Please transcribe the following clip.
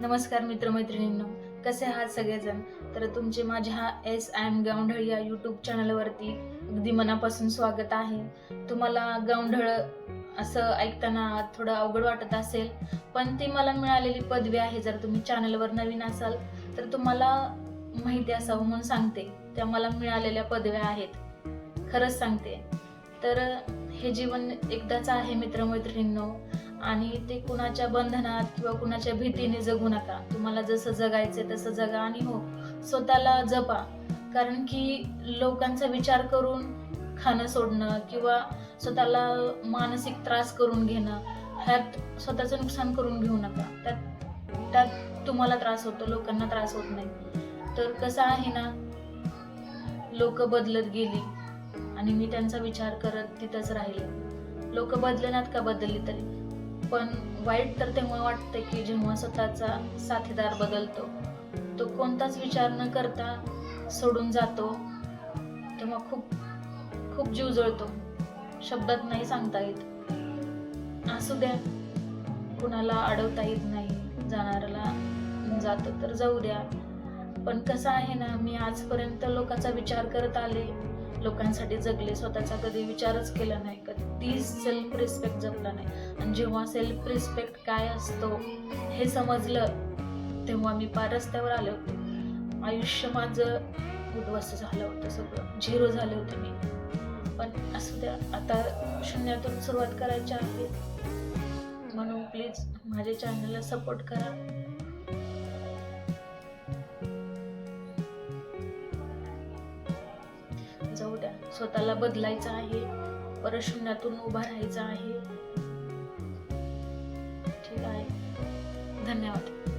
नमस्कार मित्रमैत्रिणींनो कसे आहात सगळेजण? तर तुमचे माझ्या एस आय एम गावंढळ या यूट्यूब चॅनलवरती अगदी मनापासून स्वागत आहे. तुम्हाला गावंढळ असं ऐकताना थोडं अवघड वाटत असेल पण ती मला मिळालेली पदवी आहे. जर तुम्ही चॅनलवर नवीन असाल तर तुम्हाला माहिती असावं म्हणून सांगते. त्या मला मिळालेल्या पदव्या आहेत. खरंच सांगते. तर हे जीवन एकदाच आहे मित्रमैत्रिणींनो. आणि ते कुणाच्या बंधनात किंवा कुणाच्या भीतीने जगू नका. तुम्हाला जसं जगायचं तसं जगा आणि हो स्वतःला जपा. कारण की लोकांचा विचार करून खाणं सोडणं किंवा स्वतःला मानसिक त्रास करून घेणं ह्यात स्वतःचं नुकसान करून घेऊ नका. त्यात त्यात तुम्हाला त्रास होतो लोकांना त्रास होत नाही. तर कसं आहे ना लोक बदलत गेली आणि मी त्यांचा विचार करत तिथंच राहिले. लोक बदलनात का बदलली तरी? पण वाईट तर तेव्हा वाटतं की जेव्हा स्वतःचा साथीदार बदलतो तो कोणताच विचार न करता सोडून जातो तेव्हा खूप खूप जीव जळतो. शब्दात नाही सांगता येत. असू द्या कुणाला अडवता येत नाही जाणाऱ्याला जातो तर जाऊ द्या. पण कसं आहे ना मी आजपर्यंत लोकांचा विचार करत आले. लोकांसाठी जगले स्वतःचा कधी विचारच केला नाही कधी सेल्फ रिस्पेक्ट जपला नाही. आणि जेव्हा सेल्फ रिस्पेक्ट काय असतो हे समजलं तेव्हा मी पार रस्त्यावर आले होते. आयुष्य माझं उद्ध्वस्त झालं होतं सगळं. झिरो झाले होते मी. पण असू द्या आता शून्यातून सुरुवात करायची आहे. म्हणून प्लीज माझ्या चॅनलला सपोर्ट करा. स्वतःला बदलायचं आहे परत शून्यातून उभा राहायचं आहे. ठीक आहे. धन्यवाद.